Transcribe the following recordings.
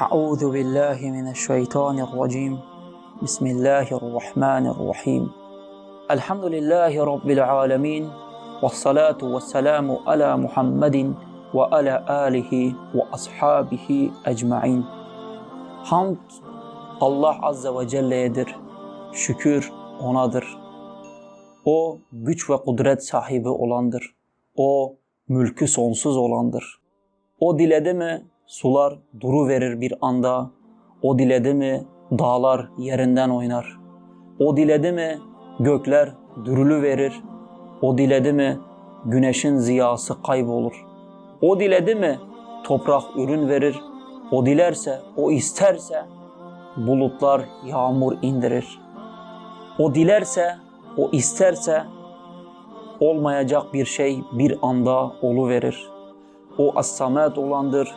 أعوذ بالله من الشيطان الرجيم بسم الله الرحمن الرحيم الحمد لله رب العالمين والصلاة والسلام على محمد وعلى آله وأصحابه أجمعين Hamd Allah Azze ve Celle'yedir. Şükür O'nadır. O güç ve kudret sahibi olandır. O mülkü sonsuz olandır. O diledi mi sular duru verir bir anda. O diledi mi dağlar yerinden oynar. O diledi mi gökler dürülü verir. O diledi mi güneşin ziyası kaybolur. O diledi mi toprak ürün verir. O dilerse, o isterse bulutlar yağmur indirir. O dilerse, o isterse olmayacak bir şey bir anda olu O as-samet olandır,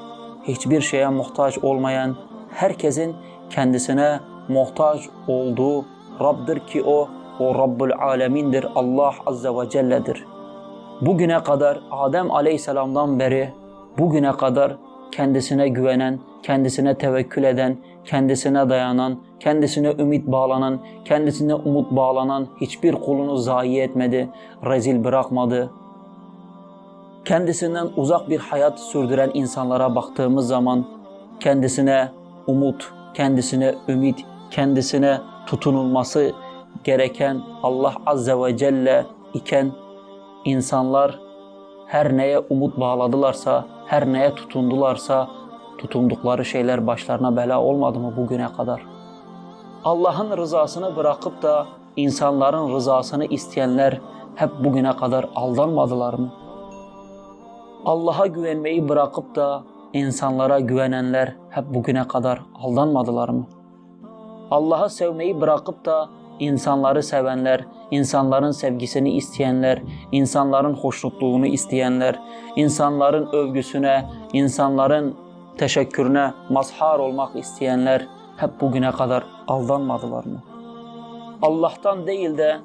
hiçbir şeye muhtaç olmayan, herkesin kendisine muhtaç olduğu Rabb'dir ki o, o Rabbül Alemindir, Allah Azze ve Celle'dir. Bugüne kadar Adem Aleyhisselam'dan beri bugüne kadar kendisine güvenen, kendisine tevekkül eden, kendisine dayanan, kendisine ümit bağlanan, kendisine umut bağlanan hiçbir kulunu zayi etmedi, rezil bırakmadı. Kendisinden uzak bir hayat sürdüren insanlara baktığımız zaman kendisine umut, kendisine ümit, kendisine tutunulması gereken Allah Azze ve Celle iken insanlar her neye umut bağladılarsa, her neye tutundularsa tutundukları şeyler başlarına bela olmadı mı bugüne kadar? Allah'ın rızasını bırakıp da insanların rızasını isteyenler hep bugüne kadar aldanmadılar mı? Allah'a güvenmeyi bırakıp da insanlara güvenenler hep bugüne kadar aldanmadılar mı? Allah'ı sevmeyi bırakıp da insanları sevenler, insanların sevgisini isteyenler, insanların hoşnutluğunu isteyenler, insanların övgüsüne, insanların teşekkürüne mazhar olmak isteyenler hep bugüne kadar aldanmadılar mı? Allah'tan değil de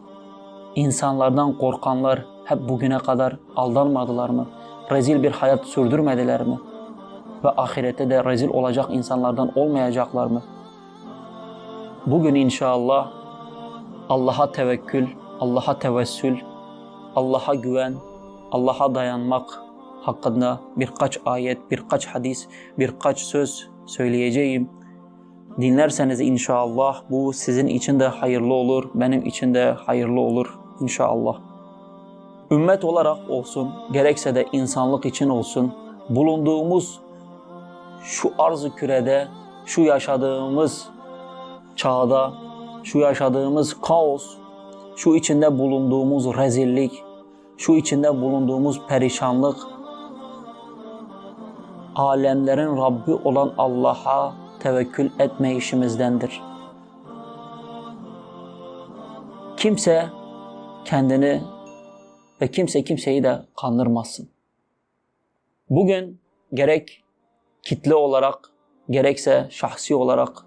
insanlardan korkanlar hep bugüne kadar aldanmadılar mı? Rezil bir hayat sürdürmediler mi? Ve ahirette de rezil olacak insanlardan olmayacaklar mı? Bugün inşallah Allah'a tevekkül, Allah'a tevessül, Allah'a güven, Allah'a dayanmak hakkında birkaç ayet, birkaç hadis, birkaç söz söyleyeceğim. Dinlerseniz inşallah bu sizin için de hayırlı olur, benim için de hayırlı olur inşallah. Ümmet olarak olsun, gerekse de insanlık için olsun, bulunduğumuz şu arz kürede, şu yaşadığımız çağda, şu yaşadığımız kaos, şu içinde bulunduğumuz rezillik, şu içinde bulunduğumuz perişanlık, alemlerin Rabbi olan Allah'a tevekkül etme işimizdendir. Kimse kendini ve kimse kimseyi de kandırmasın. Bugün gerek kitle olarak gerekse şahsi olarak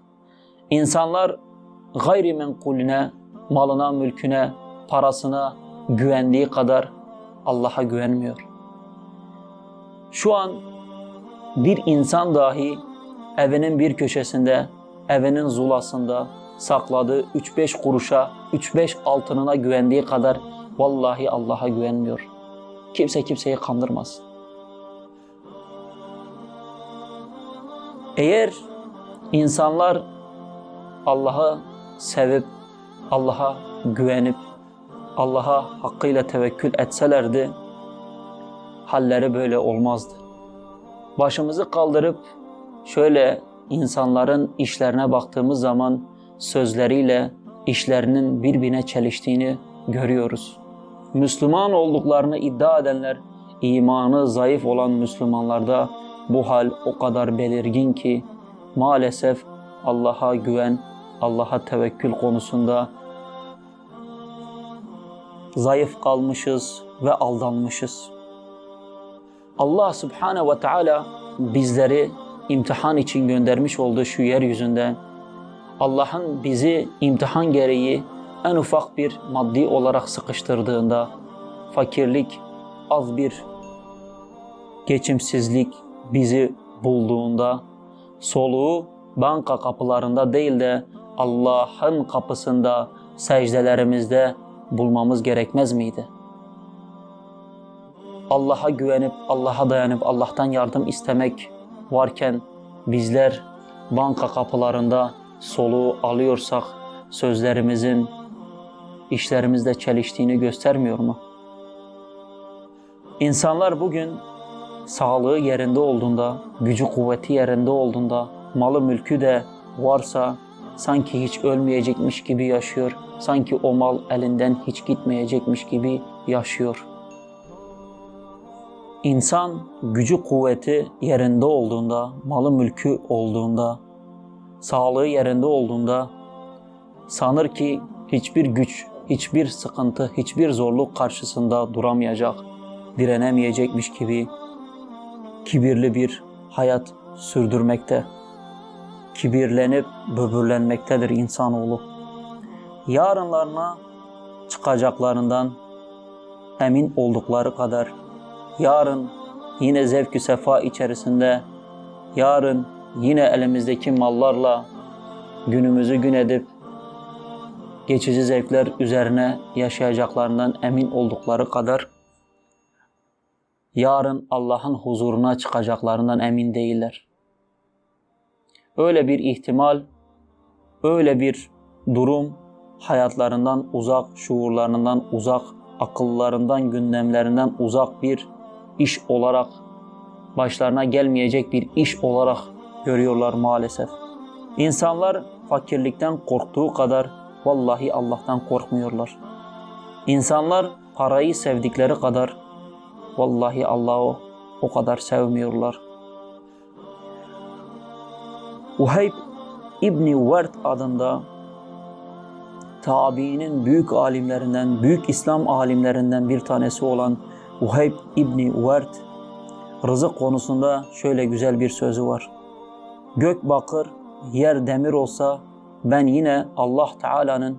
insanlar gayrimenkulüne, malına, mülküne, parasına güvendiği kadar Allah'a güvenmiyor. Şu an bir insan dahi evinin bir köşesinde, evinin zulasında sakladığı 3-5 kuruşa, 3-5 altınına güvendiği kadar vallahi Allah'a güvenmiyor. Kimse kimseyi kandırmaz. Eğer insanlar Allah'ı sevip, Allah'a güvenip, Allah'a hakkıyla tevekkül etselerdi, halleri böyle olmazdı. Başımızı kaldırıp şöyle insanların işlerine baktığımız zaman sözleriyle işlerinin birbirine çeliştiğini görüyoruz. Müslüman olduklarını iddia edenler, imanı zayıf olan Müslümanlarda bu hal o kadar belirgin ki maalesef Allah'a güven, Allah'a tevekkül konusunda zayıf kalmışız ve aldanmışız. Allah Subhanahu ve Teala bizleri imtihan için göndermiş olduğu şu yeryüzünde Allah'ın bizi imtihan gereği en ufak bir maddi olarak sıkıştırdığında fakirlik, az bir geçimsizlik bizi bulduğunda soluğu banka kapılarında değil de Allah'ın kapısında, secdelerimizde bulmamız gerekmez miydi? Allah'a güvenip, Allah'a dayanıp, Allah'tan yardım istemek varken bizler banka kapılarında soluğu alıyorsak sözlerimizin işlerimizde çeliştiğini göstermiyor mu? İnsanlar bugün sağlığı yerinde olduğunda, gücü kuvveti yerinde olduğunda, malı mülkü de varsa sanki hiç ölmeyecekmiş gibi yaşıyor. Sanki o mal elinden hiç gitmeyecekmiş gibi yaşıyor. İnsan gücü kuvveti yerinde olduğunda, malı mülkü olduğunda, sağlığı yerinde olduğunda sanır ki hiçbir güç, hiçbir sıkıntı, hiçbir zorluk karşısında duramayacak, direnemeyecekmiş gibi kibirli bir hayat sürdürmekte. Kibirlenip böbürlenmektedir insanoğlu. Yarınlarına çıkacaklarından emin oldukları kadar yarın yine zevk-ü sefa içerisinde yarın yine elimizdeki mallarla günümüzü gün edip geçici zevkler üzerine yaşayacaklarından emin oldukları kadar yarın Allah'ın huzuruna çıkacaklarından emin değiller. Öyle bir ihtimal, öyle bir durum hayatlarından uzak, şuurlarından uzak, akıllarından, gündemlerinden uzak bir iş olarak, başlarına gelmeyecek bir iş olarak görüyorlar maalesef. İnsanlar fakirlikten korktuğu kadar vallahi Allah'tan korkmuyorlar. İnsanlar parayı sevdikleri kadar vallahi Allah'ı o kadar sevmiyorlar. Uheyb İbni Vert adında tabiinin büyük alimlerinden, büyük İslam alimlerinden bir tanesi olan Uheyb İbni Vert rızık konusunda şöyle güzel bir sözü var. Gök bakır, yer demir olsa ben yine Allah Teala'nın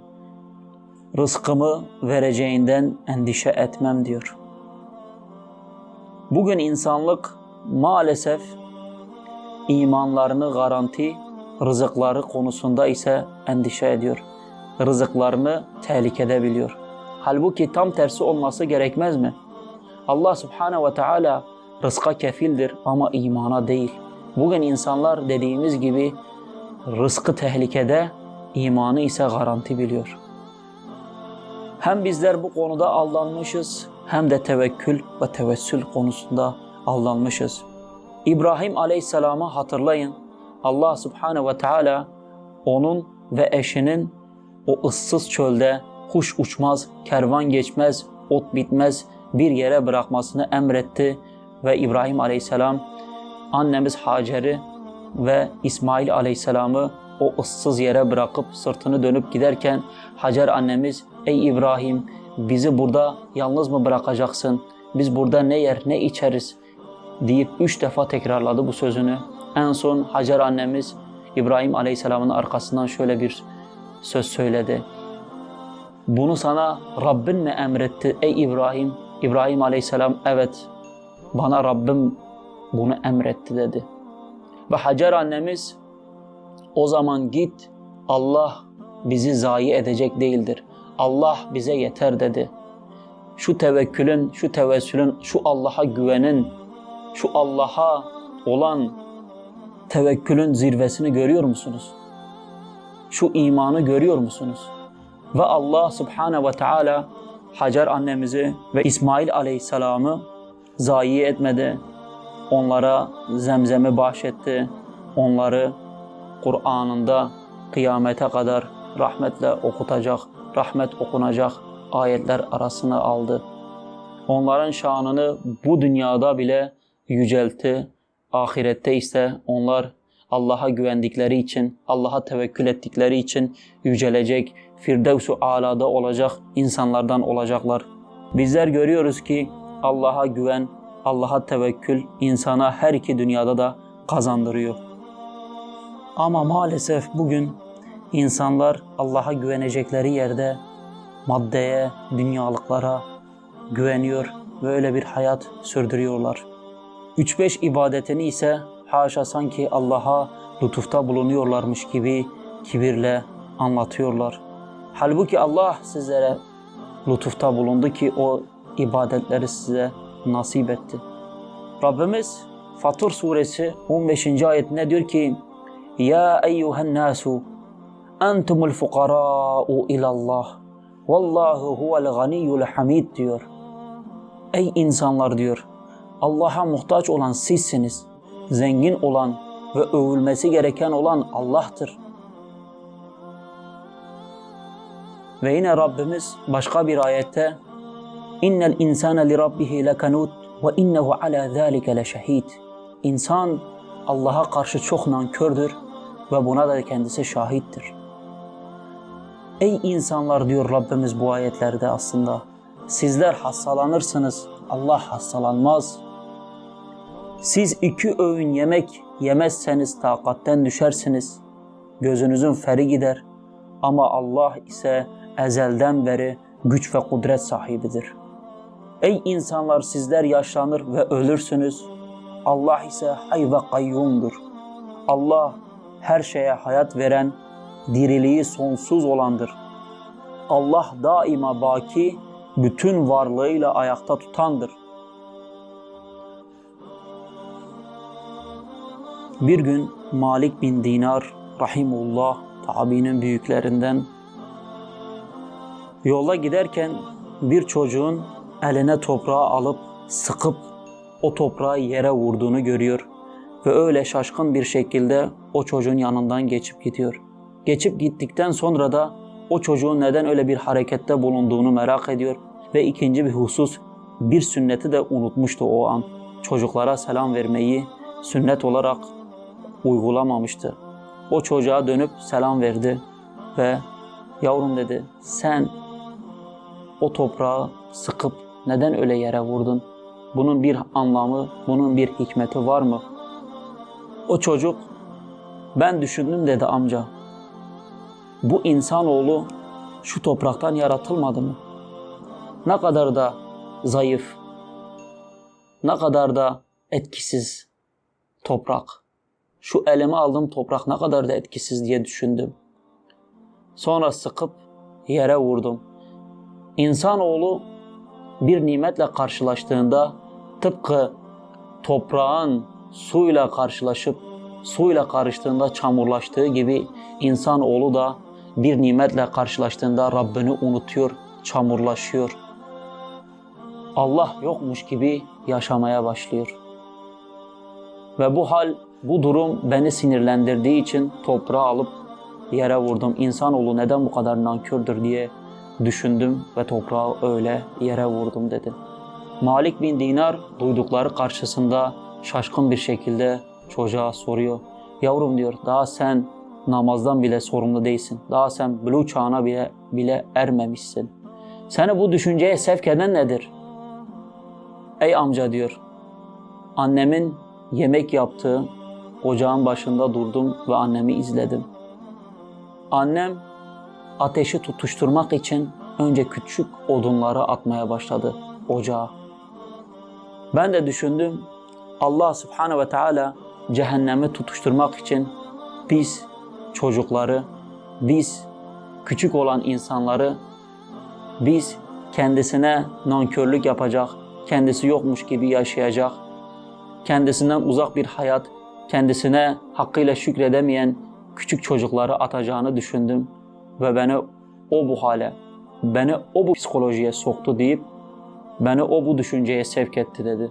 rızkımı vereceğinden endişe etmem diyor. Bugün insanlık maalesef imanlarını garanti, rızıkları konusunda ise endişe ediyor. Rızıklarını tehlikede biliyor. Halbuki tam tersi olması gerekmez mi? Allah Subhanahu ve Teala rızka kefildir ama imana değil. Bugün insanlar dediğimiz gibi rızkı tehlikede, imanı ise garanti biliyor. Hem bizler bu konuda aldanmışız hem de tevekkül ve tevessül konusunda aldanmışız. İbrahim Aleyhisselam'ı hatırlayın. Allah Subhanahu ve Teala onun ve eşinin o ıssız çölde kuş uçmaz, kervan geçmez, ot bitmez bir yere bırakmasını emretti ve İbrahim Aleyhisselam annemiz Hacer'i ve İsmail Aleyhisselam'ı o ıssız yere bırakıp sırtını dönüp giderken Hacer annemiz ey İbrahim bizi burada yalnız mı bırakacaksın? Biz burada ne yer ne içeriz? deyip üç defa tekrarladı bu sözünü. En son Hacer annemiz İbrahim Aleyhisselam'ın arkasından şöyle bir söz söyledi. Bunu sana Rabbin mi emretti ey İbrahim? İbrahim Aleyhisselam evet bana Rabbim bunu emretti dedi. Ve Hacer annemiz o zaman git Allah bizi zayi edecek değildir. Allah bize yeter dedi. Şu tevekkülün, şu tevessülün, şu Allah'a güvenin, şu Allah'a olan tevekkülün zirvesini görüyor musunuz? Şu imanı görüyor musunuz? Ve Allah Subhanahu ve Teala Hacer annemizi ve İsmail Aleyhisselam'ı zayi etmedi. Onlara zemzemi bahşetti. Onları Kur'an'ında kıyamete kadar rahmetle okutacak, rahmet okunacak ayetler arasına aldı. Onların şanını bu dünyada bile yüceltti. Ahirette ise onlar Allah'a güvendikleri için, Allah'a tevekkül ettikleri için yücelecek, Firdevs-u alada olacak insanlardan olacaklar. Bizler görüyoruz ki Allah'a güven, Allah'a tevekkül insana her iki dünyada da kazandırıyor. Ama maalesef bugün insanlar Allah'a güvenecekleri yerde maddeye, dünyalıklara güveniyor ve öyle bir hayat sürdürüyorlar. 3-5 ibadetini ise haşa sanki Allah'a lütufta bulunuyorlarmış gibi kibirle anlatıyorlar. Halbuki Allah sizlere lütufta bulundu ki o ibadetleri size nasip etti. Rabbimiz Fatır suresi 15. ayetinde diyor ki Ya eyyuhen nasu entumul fukara'u ilallah vallahu huvel ganiyyul hamid diyor. Ey insanlar diyor Allah'a muhtaç olan sizsiniz. Zengin olan ve övülmesi gereken olan Allah'tır. Ve yine Rabbimiz başka bir ayette İnnel insane li rabbihi lekanut ve innehu ala zalike leşehid. İnsan Allah'a karşı çok nankördür ve buna da kendisi şahittir. Ey insanlar diyor Rabbimiz bu ayetlerde aslında. Sizler hastalanırsınız, Allah hastalanmaz. Siz iki öğün yemek yemezseniz takatten düşersiniz. Gözünüzün feri gider. Ama Allah ise ezelden beri güç ve kudret sahibidir. Ey insanlar sizler yaşlanır ve ölürsünüz. Allah ise hay ve kayyumdur. Allah her şeye hayat veren, diriliği sonsuz olandır. Allah daima baki, bütün varlığıyla ayakta tutandır. Bir gün Malik bin Dinar rahimullah tabiinin büyüklerinden yola giderken bir çocuğun eline toprağı alıp sıkıp o toprağı yere vurduğunu görüyor ve öyle şaşkın bir şekilde o çocuğun yanından geçip gidiyor. Geçip gittikten sonra da o çocuğun neden öyle bir harekette bulunduğunu merak ediyor ve ikinci bir husus bir sünneti de unutmuştu o an. Çocuklara selam vermeyi sünnet olarak uygulamamıştı. O çocuğa dönüp selam verdi ve yavrum dedi sen o toprağı sıkıp neden öyle yere vurdun? Bunun bir anlamı, bunun bir hikmeti var mı? O çocuk ben düşündüm dedi amca. Bu insanoğlu şu topraktan yaratılmadı mı? Ne kadar da zayıf, ne kadar da etkisiz toprak. Şu elime aldığım toprak ne kadar da etkisiz diye düşündüm. Sonra sıkıp yere vurdum. İnsanoğlu bir nimetle karşılaştığında tıpkı toprağın suyla karşılaşıp suyla karıştığında çamurlaştığı gibi insanoğlu da bir nimetle karşılaştığında Rabbini unutuyor, çamurlaşıyor. Allah yokmuş gibi yaşamaya başlıyor. Ve bu hal, bu durum beni sinirlendirdiği için toprağı alıp yere vurdum. İnsanoğlu neden bu kadar nankördür diye düşündüm ve toprağı öyle yere vurdum dedi. Malik bin Dinar duydukları karşısında şaşkın bir şekilde çocuğa soruyor. Yavrum diyor daha sen namazdan bile sorumlu değilsin. Daha sen buluğ çağına bile, bile ermemişsin. Seni bu düşünceye sevk eden nedir? Ey amca diyor. Annemin yemek yaptığı ocağın başında durdum ve annemi izledim. Annem ateşi tutuşturmak için önce küçük odunları atmaya başladı ocağa. Ben de düşündüm Allah subhanehu ve teala cehennemi tutuşturmak için biz çocukları, biz küçük olan insanları, biz kendisine nankörlük yapacak, kendisi yokmuş gibi yaşayacak, kendisinden uzak bir hayat, kendisine hakkıyla şükredemeyen küçük çocukları atacağını düşündüm ve beni o bu hale, beni o bu psikolojiye soktu deyip beni o bu düşünceye sevk etti dedi.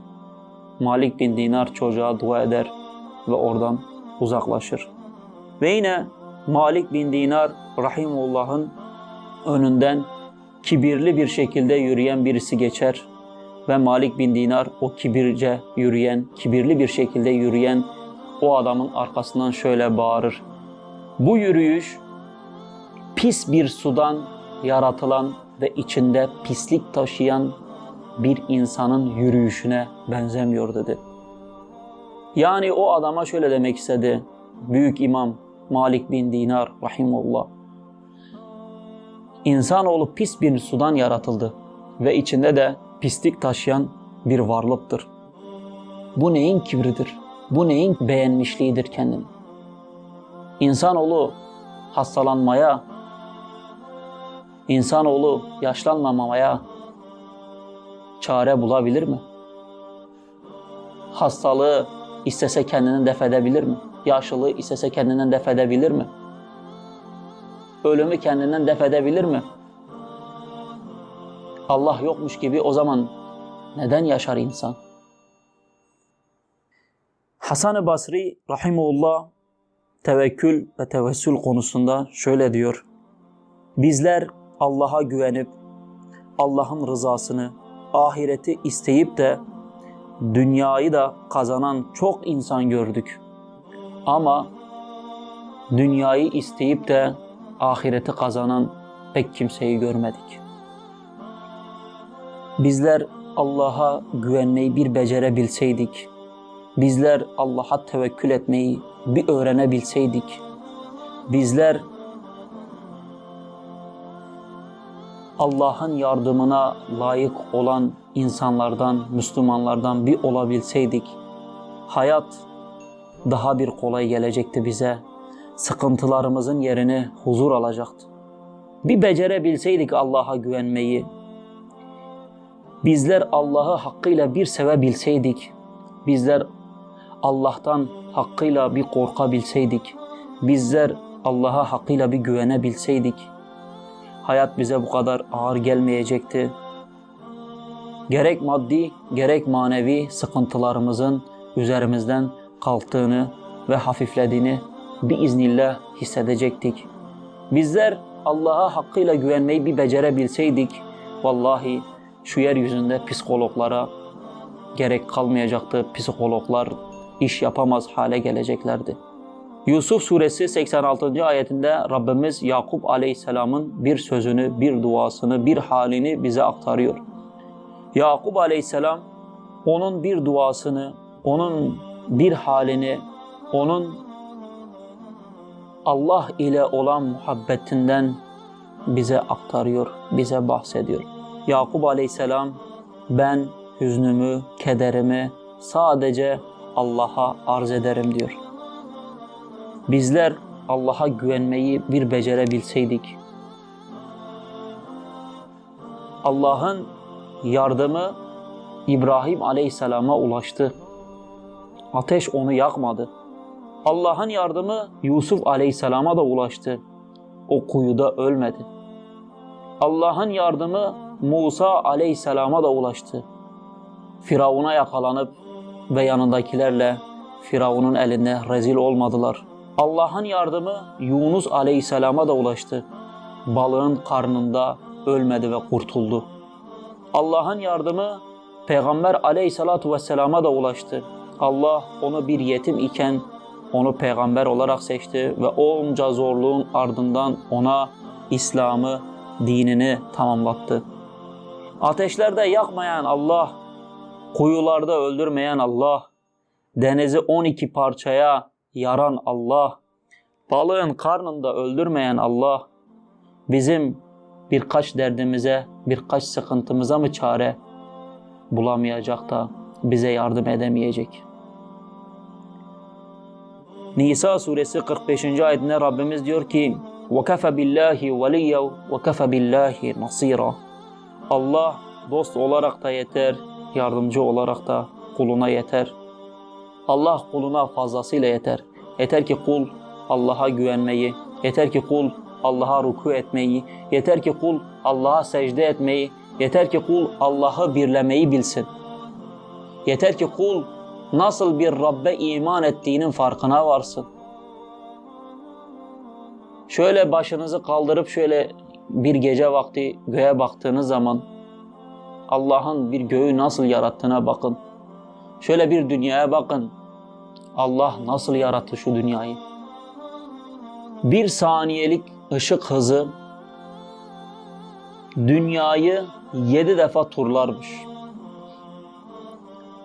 Malik bin Dinar çocuğa dua eder ve oradan uzaklaşır. Ve yine Malik bin Dinar Rahimullah'ın önünden kibirli bir şekilde yürüyen birisi geçer ve Malik bin Dinar o kibirce yürüyen, kibirli bir şekilde yürüyen o adamın arkasından şöyle bağırır. Bu yürüyüş pis bir sudan yaratılan ve içinde pislik taşıyan bir insanın yürüyüşüne benzemiyor dedi. Yani o adama şöyle demek istedi. Büyük imam Malik bin Dinar rahimullah. İnsanoğlu pis bir sudan yaratıldı ve içinde de pislik taşıyan bir varlıktır. Bu neyin kibridir? Bu neyin beğenmişliğidir kendini? İnsanoğlu hastalanmaya, insanoğlu yaşlanmamaya çare bulabilir mi? Hastalığı istese kendinden def edebilir mi? Yaşlılığı istese kendinden def edebilir mi? Ölümü kendinden def edebilir mi? Allah yokmuş gibi o zaman neden yaşar insan? Hasan-ı Basri rahimullah tevekkül ve tevessül konusunda şöyle diyor. Bizler Allah'a güvenip Allah'ın rızasını, ahireti isteyip de dünyayı da kazanan çok insan gördük. Ama dünyayı isteyip de ahireti kazanan pek kimseyi görmedik. Bizler Allah'a güvenmeyi bir becerebilseydik, bizler Allah'a tevekkül etmeyi bir öğrenebilseydik, bizler Allah'ın yardımına layık olan insanlardan, Müslümanlardan bir olabilseydik, hayat daha bir kolay gelecekti bize. Sıkıntılarımızın yerini huzur alacaktı. Bir becerebilseydik Allah'a güvenmeyi, bizler Allah'ı hakkıyla bir sevebilseydik, bizler Allah'tan hakkıyla bir korkabilseydik, bizler Allah'a hakkıyla bir güvenebilseydik, hayat bize bu kadar ağır gelmeyecekti. Gerek maddi, gerek manevi sıkıntılarımızın üzerimizden kalktığını ve hafiflediğini biiznillah hissedecektik. Bizler Allah'a hakkıyla güvenmeyi bir becerebilseydik, vallahi şu yeryüzünde psikologlara gerek kalmayacaktı. Psikologlar iş yapamaz hale geleceklerdi. Yusuf suresi 86. ayetinde Rabbimiz Yakup aleyhisselamın bir sözünü, bir duasını, bir halini bize aktarıyor. Yakup aleyhisselam onun bir duasını, onun bir halini, onun Allah ile olan muhabbetinden bize aktarıyor, bize bahsediyor. Yakup aleyhisselam ben hüznümü, kederimi sadece Allah'a arz ederim diyor. Bizler Allah'a güvenmeyi bir becerebilseydik, Allah'ın yardımı İbrahim Aleyhisselam'a ulaştı. Ateş onu yakmadı. Allah'ın yardımı Yusuf Aleyhisselam'a da ulaştı. O kuyuda ölmedi. Allah'ın yardımı Musa Aleyhisselam'a da ulaştı. Firavun'a yakalanıp ve yanındakilerle Firavun'un elinde rezil olmadılar. Allah'ın yardımı Yunus Aleyhisselam'a da ulaştı. Balığın karnında ölmedi ve kurtuldu. Allah'ın yardımı Peygamber Aleyhisselatu Vesselam'a da ulaştı. Allah onu bir yetim iken onu peygamber olarak seçti ve onca zorluğun ardından ona İslam'ı, dinini tamamlattı. Ateşlerde yakmayan Allah, kuyularda öldürmeyen Allah, denizi 12 parçaya yaran Allah, balığın karnında öldürmeyen Allah, bizim birkaç derdimize, birkaç sıkıntımıza mı çare bulamayacak da bize yardım edemeyecek? Nisa suresi 45. ayetinde Rabbimiz diyor ki وَكَفَ بِاللّٰهِ وَلِيَّوْ وَكَفَ بِاللّٰهِ نَصِيرًا Allah dost olarak da yeter, yardımcı olarak da kuluna yeter. Allah kuluna fazlasıyla yeter. Yeter ki kul Allah'a güvenmeyi, yeter ki kul Allah'a ruku etmeyi, yeter ki kul Allah'a secde etmeyi, yeter ki kul Allah'ı birlemeyi bilsin. Yeter ki kul nasıl bir Rabbe iman ettiğinin farkına varsın. Şöyle başınızı kaldırıp şöyle bir gece vakti göğe baktığınız zaman Allah'ın bir göğü nasıl yarattığına bakın. Şöyle bir dünyaya bakın. Allah nasıl yarattı şu dünyayı? Bir saniyelik ışık hızı dünyayı yedi defa turlarmış.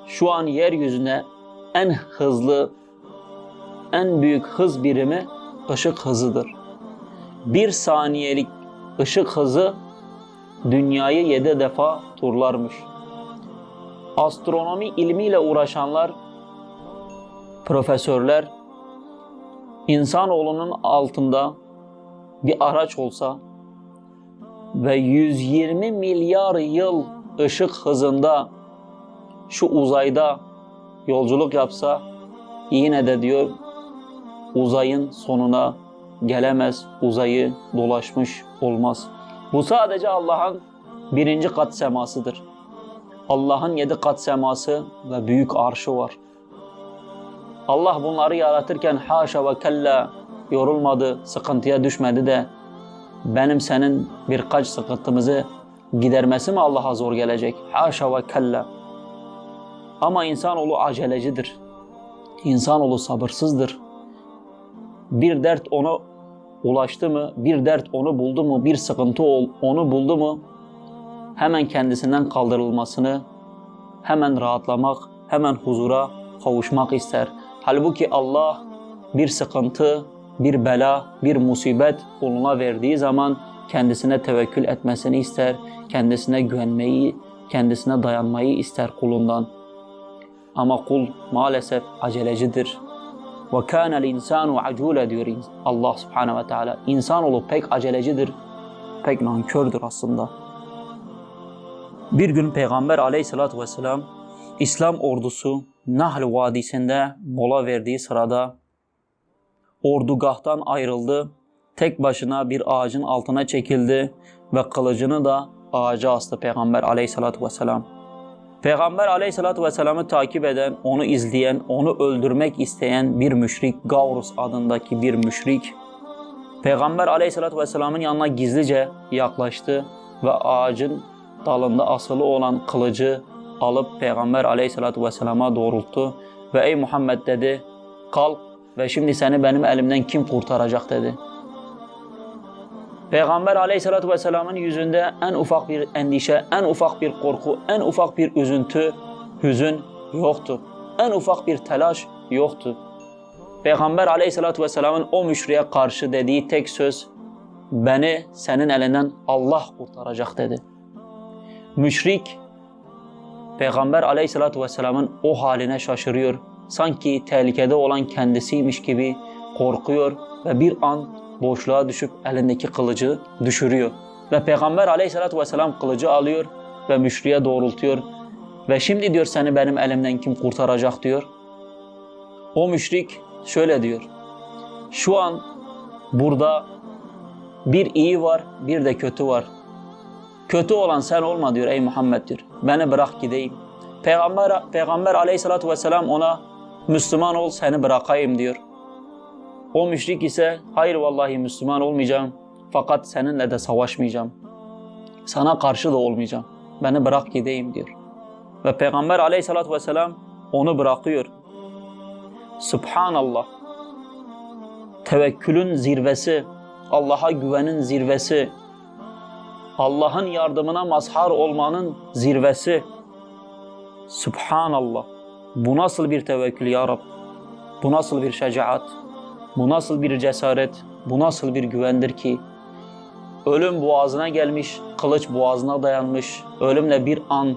Şu an yeryüzüne en hızlı, en büyük hız birimi ışık hızıdır. Bir saniyelik ışık hızı dünyayı yedi defa turlarmış. Astronomi ilmiyle uğraşanlar, profesörler insanoğlunun altında bir araç olsa ve 120 milyar yıl ışık hızında şu uzayda yolculuk yapsa yine de diyor uzayın sonuna gelemez, uzayı dolaşmış olmaz. Bu sadece Allah'ın birinci kat semasıdır. Allah'ın yedi kat seması ve büyük arşı var. Allah bunları yaratırken haşa ve kella yorulmadı, sıkıntıya düşmedi de benim senin birkaç sıkıntımızı gidermesi mi Allah'a zor gelecek? Haşa ve kella. Ama insanoğlu acelecidir. İnsanoğlu sabırsızdır. Bir dert ona ulaştı mı, bir dert onu buldu mu, bir sıkıntı onu buldu mu hemen kendisinden kaldırılmasını, hemen rahatlamak, hemen huzura kavuşmak ister. Halbuki Allah bir sıkıntı, bir bela, bir musibet kuluna verdiği zaman kendisine tevekkül etmesini ister, kendisine güvenmeyi, kendisine dayanmayı ister kulundan. Ama kul maalesef acelecidir. Ve kânel insanu acûle diyor Allah subhanehu ve teala. İnsanoğlu pek acelecidir, pek nankördür aslında. Bir gün Peygamber aleyhissalatü vesselam İslam ordusu Nahl Vadisi'nde mola verdiği sırada ordugahtan ayrıldı. Tek başına bir ağacın altına çekildi ve kılıcını da ağaca astı Peygamber aleyhissalatü vesselam. Peygamber aleyhissalatü vesselam'ı takip eden, onu izleyen, onu öldürmek isteyen bir müşrik, Gavrus adındaki bir müşrik, Peygamber aleyhissalatü vesselam'ın yanına gizlice yaklaştı ve ağacın dalında asılı olan kılıcı alıp Peygamber aleyhissalatü vesselama doğrulttu ve ey Muhammed dedi kalk ve şimdi seni benim elimden kim kurtaracak dedi. Peygamber aleyhissalatü vesselamın yüzünde en ufak bir endişe, en ufak bir korku, en ufak bir üzüntü, hüzün yoktu. En ufak bir telaş yoktu. Peygamber aleyhissalatü vesselamın o müşriye karşı dediği tek söz beni senin elinden Allah kurtaracak dedi. Müşrik Peygamber aleyhissalatü vesselamın o haline şaşırıyor. Sanki tehlikede olan kendisiymiş gibi korkuyor ve bir an boşluğa düşüp elindeki kılıcı düşürüyor. Ve Peygamber aleyhissalatü vesselam kılıcı alıyor ve müşriye doğrultuyor. Ve şimdi diyor seni benim elimden kim kurtaracak diyor. O müşrik şöyle diyor. Şu an burada bir iyi var bir de kötü var. Kötü olan sen olma diyor ey Muhammed diyor. Beni bırak gideyim. Peygamber, Peygamber aleyhissalatü vesselam ona Müslüman ol seni bırakayım diyor. O müşrik ise hayır vallahi Müslüman olmayacağım fakat seninle de savaşmayacağım. Sana karşı da olmayacağım. Beni bırak gideyim diyor. Ve Peygamber aleyhissalatü vesselam onu bırakıyor. Subhanallah. Tevekkülün zirvesi, Allah'a güvenin zirvesi, Allah'ın yardımına mazhar olmanın zirvesi. Subhanallah. Bu nasıl bir tevekkül ya Rab? Bu nasıl bir şecaat? Bu nasıl bir cesaret? Bu nasıl bir güvendir ki? Ölüm boğazına gelmiş, kılıç boğazına dayanmış. Ölümle bir an,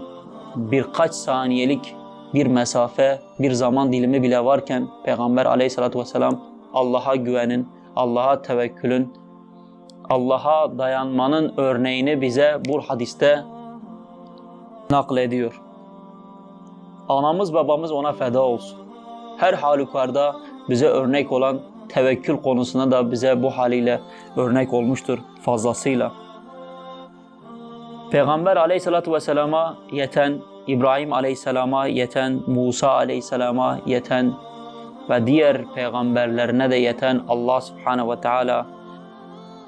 birkaç saniyelik bir mesafe, bir zaman dilimi bile varken Peygamber aleyhissalatü vesselam Allah'a güvenin, Allah'a tevekkülün, Allah'a dayanmanın örneğini bize bu hadiste naklediyor. Anamız babamız ona feda olsun. Her halükarda bize örnek olan tevekkül konusunda da bize bu haliyle örnek olmuştur fazlasıyla. Peygamber aleyhissalatü vesselama yeten, İbrahim aleyhisselama yeten, Musa aleyhisselama yeten ve diğer peygamberlerine de yeten Allah subhanehu ve teala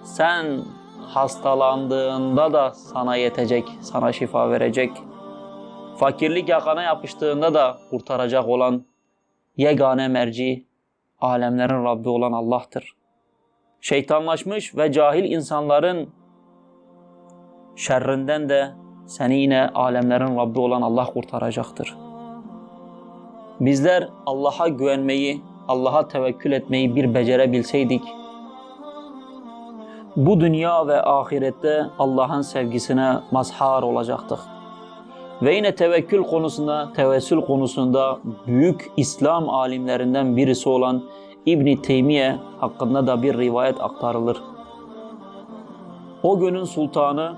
sen hastalandığında da sana yetecek, sana şifa verecek. Fakirlik yakana yapıştığında da kurtaracak olan yegane merci, alemlerin Rabbi olan Allah'tır. Şeytanlaşmış ve cahil insanların şerrinden de seni yine alemlerin Rabbi olan Allah kurtaracaktır. Bizler Allah'a güvenmeyi, Allah'a tevekkül etmeyi bir becerebilseydik, bu dünya ve ahirette Allah'ın sevgisine mazhar olacaktık. Ve yine tevekkül konusunda, tevessül konusunda büyük İslam alimlerinden birisi olan İbni Teymiye hakkında da bir rivayet aktarılır. O günün sultanı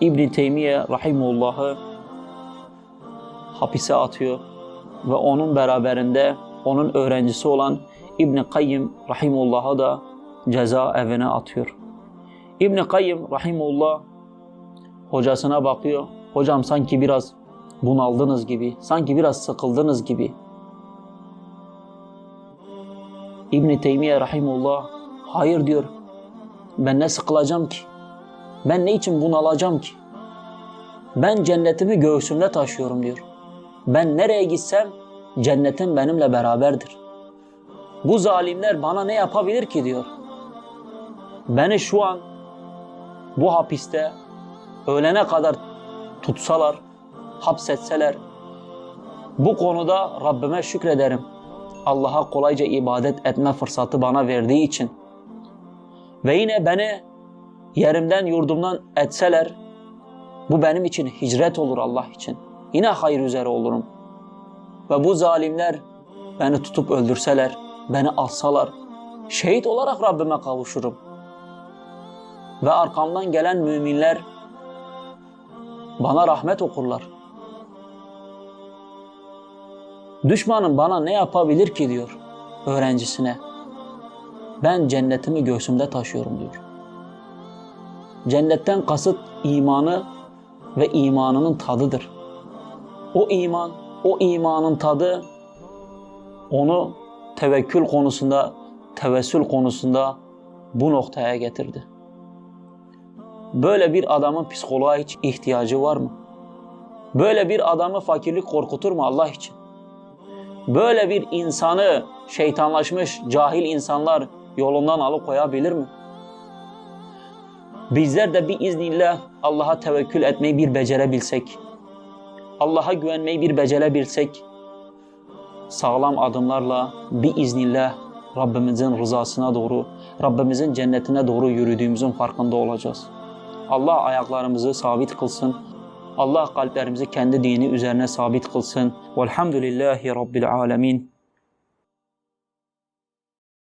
İbni Teymiye rahimullah'ı hapise atıyor ve onun beraberinde onun öğrencisi olan İbn Kayyim rahimullah'ı da ceza evine atıyor. İbn Kayyim rahimullah hocasına bakıyor. Hocam sanki biraz bunaldınız gibi, sanki biraz sıkıldınız gibi. İbn Teymiye rahimullah hayır diyor. Ben ne sıkılacağım ki? Ben ne için bunalacağım ki? Ben cennetimi göğsümde taşıyorum diyor. Ben nereye gitsem cennetim benimle beraberdir. Bu zalimler bana ne yapabilir ki diyor. Beni şu an bu hapiste ölene kadar tutsalar, hapsetseler bu konuda Rabbime şükrederim. Allah'a kolayca ibadet etme fırsatı bana verdiği için. Ve yine beni yerimden yurdumdan etseler bu benim için hicret olur Allah için. Yine hayır üzere olurum. Ve bu zalimler beni tutup öldürseler, beni alsalar, şehit olarak Rabbime kavuşurum. Ve arkamdan gelen müminler bana rahmet okurlar. Düşmanım bana ne yapabilir ki diyor öğrencisine. Ben cennetimi göğsümde taşıyorum diyor. Cennetten kasıt imanı ve imanının tadıdır. O iman, o imanın tadı onu tevekkül konusunda, tevessül konusunda bu noktaya getirdi. Böyle bir adamın psikoloğa hiç ihtiyacı var mı? Böyle bir adamı fakirlik korkutur mu Allah için? Böyle bir insanı şeytanlaşmış cahil insanlar yolundan alıkoyabilir mi? Bizler de bir iznillah Allah'a tevekkül etmeyi bir becerebilsek, Allah'a güvenmeyi bir becerebilsek, sağlam adımlarla bir iznillah Rabbimizin rızasına doğru, Rabbimizin cennetine doğru yürüdüğümüzün farkında olacağız. Allah ayaklarımızı sabit kılsın. Allah kalplerimizi kendi dini üzerine sabit kılsın. Velhamdülillahi Rabbil alemin.